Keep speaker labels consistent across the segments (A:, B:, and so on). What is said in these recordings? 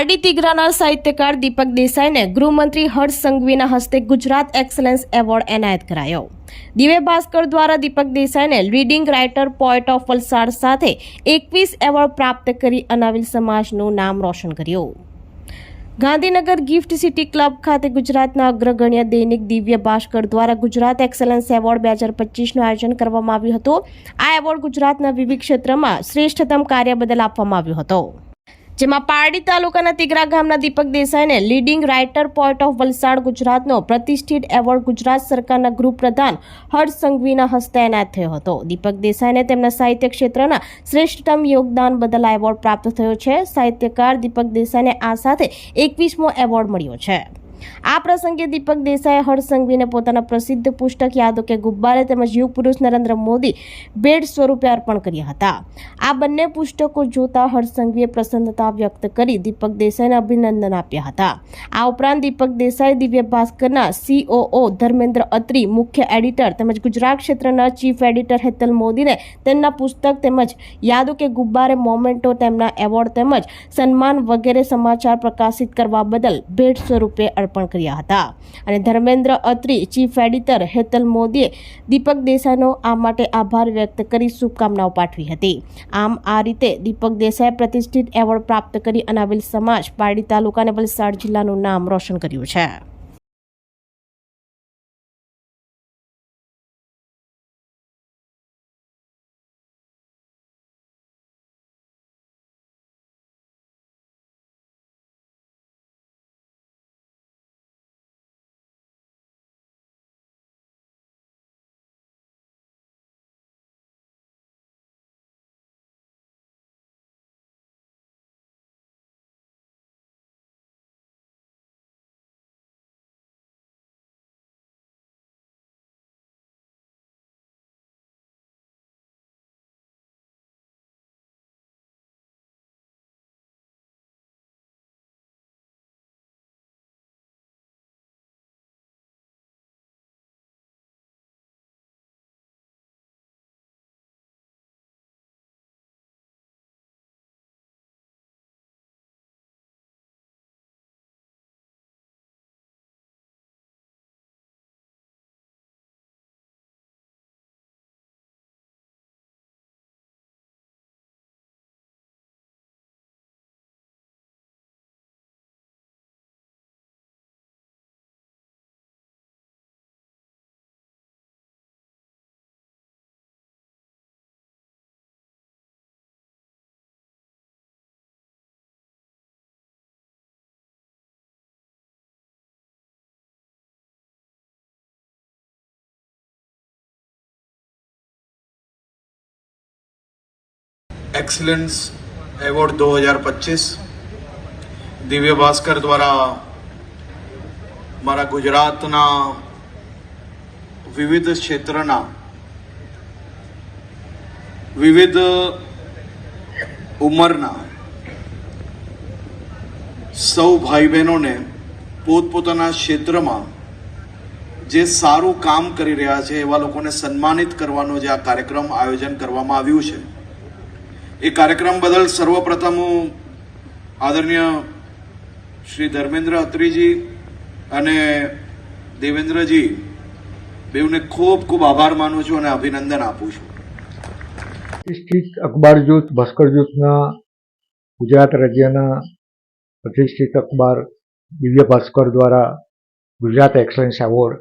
A: પારડી તિગરાના સાહિત્યકાર દીપક દેસાઈને ગૃહમંત્રી હર્ષ સંઘવીના હસ્તે ગુજરાત એક્સલન્સ એવોર્ડ એનાયત કરાયો. દિવ્ય ભાસ્કર દ્વારા Deepak દેસાઈને leading writer poet of Valsad સાથે એકવીસ એવોર્ડ પ્રાપ્ત કરી અનાવિલ સમાજનું નામ રોશન કર્યું. ગાંધીનગર ગિફ્ટ સિટી ક્લબ ખાતે ગુજરાતના અગ્રગણ્ય દૈનિક દિવ્ય ભાસ્કર દ્વારા ગુજરાત એક્સલન્સ એવોર્ડ બે હજાર પચીસનું આયોજન કરવામાં આવ્યું હતું. આ એવોર્ડ ગુજરાતના વિવિધ ક્ષેત્રમાં શ્રેષ્ઠતમ કાર્ય બદલ આપવામાં આવ્યો હતો. જેમાં પારડી તાલુકાના તિગરા ગામના Deepak દેસાઈને leading writer poet of Valsad ગુજરાતનો પ્રતિષ્ઠિત એવોર્ડ ગુજરાત સરકારના ગૃહપ્રધાન હર્ષ સંઘવીના હસ્તે એનાયત થયો હતો. દીપક દેસાઈને તેમના સાહિત્ય ક્ષેત્રના શ્રેષ્ઠતમ યોગદાન બદલ એવોર્ડ પ્રાપ્ત થયો છે. સાહિત્યકાર દીપક દેસાઈને આ સાથે એકવીસમો એવોર્ડ મળ્યો છે. આ પ્રસંગે દીપક દેસાઈએ હર્ષ સંઘવીને પોતાના પ્રસિદ્ધ પુસ્તક યાદો કે ગુબ્બારે તેમજ યુગ પુરુષ નરેન્દ્ર મોદી ભેટ સ્વરૂપે અર્પણ કર્યા હતા. આ બંને પુસ્તકો જોતા હર્ષ સંઘવીએ પ્રસન્નતા વ્યક્ત કરી દીપક દેસાઈને અભિનંદન આપ્યા હતા. આ ઉપરાંત દીપક દેસાઈ, દિવ્ય ભાસ્કરના સીઓઓ ધર્મેન્દ્ર અત્રી, મુખ્ય એડિટર તેમજ ગુજરાત ક્ષેત્રના ચીફ એડિટર હેતલ મોદીને તેમના પુસ્તક તેમજ યાદો કે ગુબ્બારે મોમેન્ટો તેમના એવોર્ડ તેમજ સન્માન વગેરે સમાચાર પ્રકાશિત કરવા બદલ ભેટ સ્વરૂપે અર્પણ કર્યા હતા. અને ધર્મેન્દ્ર અત્રી ચીફ એડિટર હેતલ મોદીએ દીપક દેસાઈનો આ માટે આભાર વ્યક્ત કરી શુભકામનાઓ પાઠવી હતી. આમ આ રીતે દીપક દેસાઈ પ્રતિષ્ઠિત એવોર્ડ પ્રાપ્ત કરી અનાવિલ સમાજ પારડી તાલુકા અને વલસાડ જિલ્લાનું નામ રોશન કર્યું છે.
B: एक्सीलेंस એવોર્ડ દો હજાર પચીસ દિવ્ય ભાસ્કર દ્વારા મારા ગુજરાતના વિવિધ ક્ષેત્રના વિવિધ ઉંમરના સૌ ભાઈ બહેનોને પોતપોતાના ક્ષેત્રમાં જે સારું કામ કરી રહ્યા છે એવા લોકોને સન્માનિત કરવાનો જે આ કાર્યક્રમ આયોજન કરવામાં આવ્યું છે એ કાર્યક્રમ બદલ સર્વપ્રથમ હું આદરણીય શ્રી ધર્મેન્દ્ર અત્રીજી અને દેવેન્દ્રજી બેઉને ખૂબ ખૂબ આભાર માનું છું અને અભિનંદન આપું છું.
C: પ્રતિષ્ઠિત અખબાર જૂથ ભાસ્કર જૂથના ગુજરાત રાજ્યના પ્રતિષ્ઠિત અખબાર દિવ્ય ભાસ્કર દ્વારા ગુજરાત એક્સલન્સ એવોર્ડ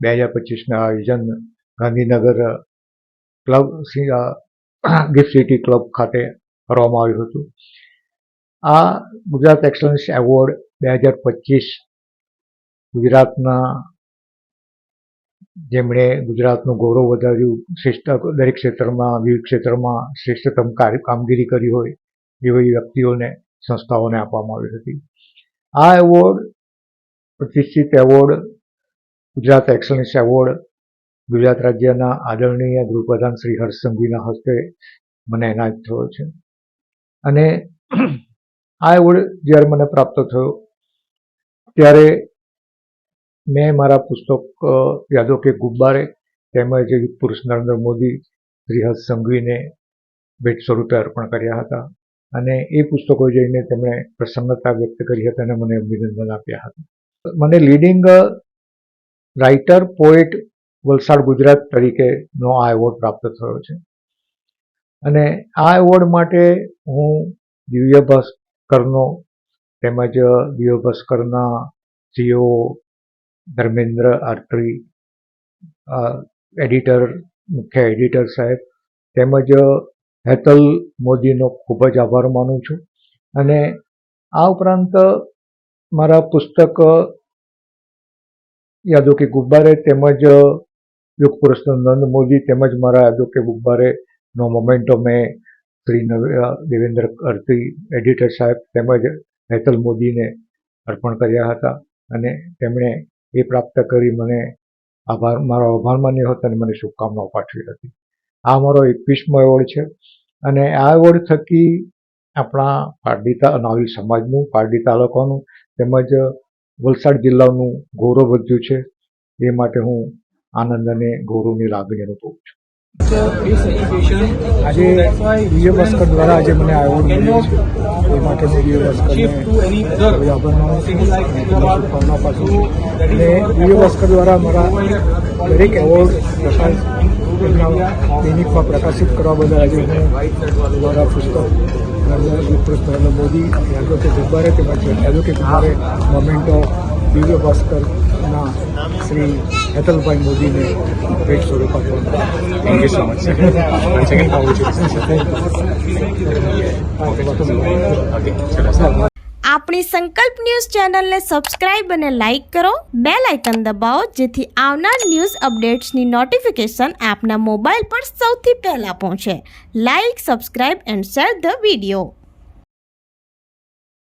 C: બે હજાર પચીસના આયોજન Gandhinagar club gift city club ખાતે કરવામાં આવ્યું હતું. આ ગુજરાત એક્સલન્સ એવોર્ડ બે હજાર પચીસ ગુજરાતના જેમણે ગુજરાતનું ગૌરવ વધાર્યું, શ્રેષ્ઠ દરેક ક્ષેત્રમાં, વિવિધ ક્ષેત્રમાં શ્રેષ્ઠતમ કામગીરી કરી હોય એવી વ્યક્તિઓને, સંસ્થાઓને આપવામાં આવી હતી. આ એવોર્ડ પ્રતિષ્ઠિત award Gujarat excellence award Gujarat રાજ્યના આદરણીય ગૃહપ્રધાન શ્રી હર્ષ હસ્તે મને એનાયત થયો છે. અને આ એવોર્ડ જ્યારે મને પ્રાપ્ત થયો, ત્યારે મેં મારા પુસ્તક યાદો કે ગુબ્બારે તેમજ પુરુષ નરેન્દ્ર મોદી શ્રી હર્ષ સંઘવીને ભેટ સ્વરૂપે અર્પણ કર્યા હતા. અને એ પુસ્તકો જઈને તેમણે પ્રસન્નતા વ્યક્ત કરી હતી અને મને અભિનંદન આપ્યા હતા. મને leading writer, poet Valsad Gujarat તરીકેનો આ એવોર્ડ પ્રાપ્ત થયો છે. અને આ એવોર્ડ માટે હું દિવ્ય ભાસ્કરનો તેમજ દિવ્ય ભાસ્કરના સીઓ ધર્મેન્દ્ર આત્રી એડિટર, મુખ્ય એડિટર સાહેબ તેમજ હેતલ મોદીનો ખૂબ જ આભાર માનું છું. અને આ ઉપરાંત મારા પુસ્તક યાદો કે ગુબ્બારે તેમજ યુગ પુરુષ નંદ મોદી તેમજ મારા કે નો મોમેન્ટો મેં શ્રી દેવેન્દ્ર અર્તી એડિટર સાહેબ તેમજ હેતલ મોદીને અર્પણ કર્યા હતા અને તેમણે એ પ્રાપ્ત કરી મને આભાર, મારો આભાર માન્યો હતો અને મને શુભકામનાઓ પાઠવી હતી. આ મારો એકવીસમો એવોર્ડ છે અને આ એવોર્ડ થકી આપણા પારડી તા નાવી સમાજનું, પારડી તાલુકાનું તેમજ વલસાડ જિલ્લાનું ગૌરવ વધ્યું છે. એ માટે હું આનંદ અને ગૌરવની લાગણી અનુભવું છું.
D: આજે વિજય ભાસ્કર દ્વારા આજે મને એવોર્ડ મળ્યો એ માટે હું વિજય ભાસ્કરને શુભકામના પાછું અને વિજય ભાસ્કર દ્વારા મારા દરેક એવોર્ડ પ્રકાશ તેમના દૈનિકમાં પ્રકાશિત કરવા બદલ આજે હું મારા પુસ્તક નરેન્દ્ર મોદી એડવોકેટ ગુબ્બારે તેમજ એડવોકેટ કે મોમેન્ટ મોમેન્ટો દિવ્ય ભાસ્કરના શ્રી હેતલભાઈ મોદીને ભેટ સ્વરૂપ આપવાનું
A: આપણી સંકલ્પ ન્યૂઝ ચેનલને સબસ્ક્રાઇબ અને લાઇક કરો. બે લાઇકન દબાવો જેથી આવનાર ન્યૂઝ અપડેટ્સની નોટિફિકેશન આપના મોબાઈલ પર સૌથી પહેલા પહોંચે. Like subscribe and share the video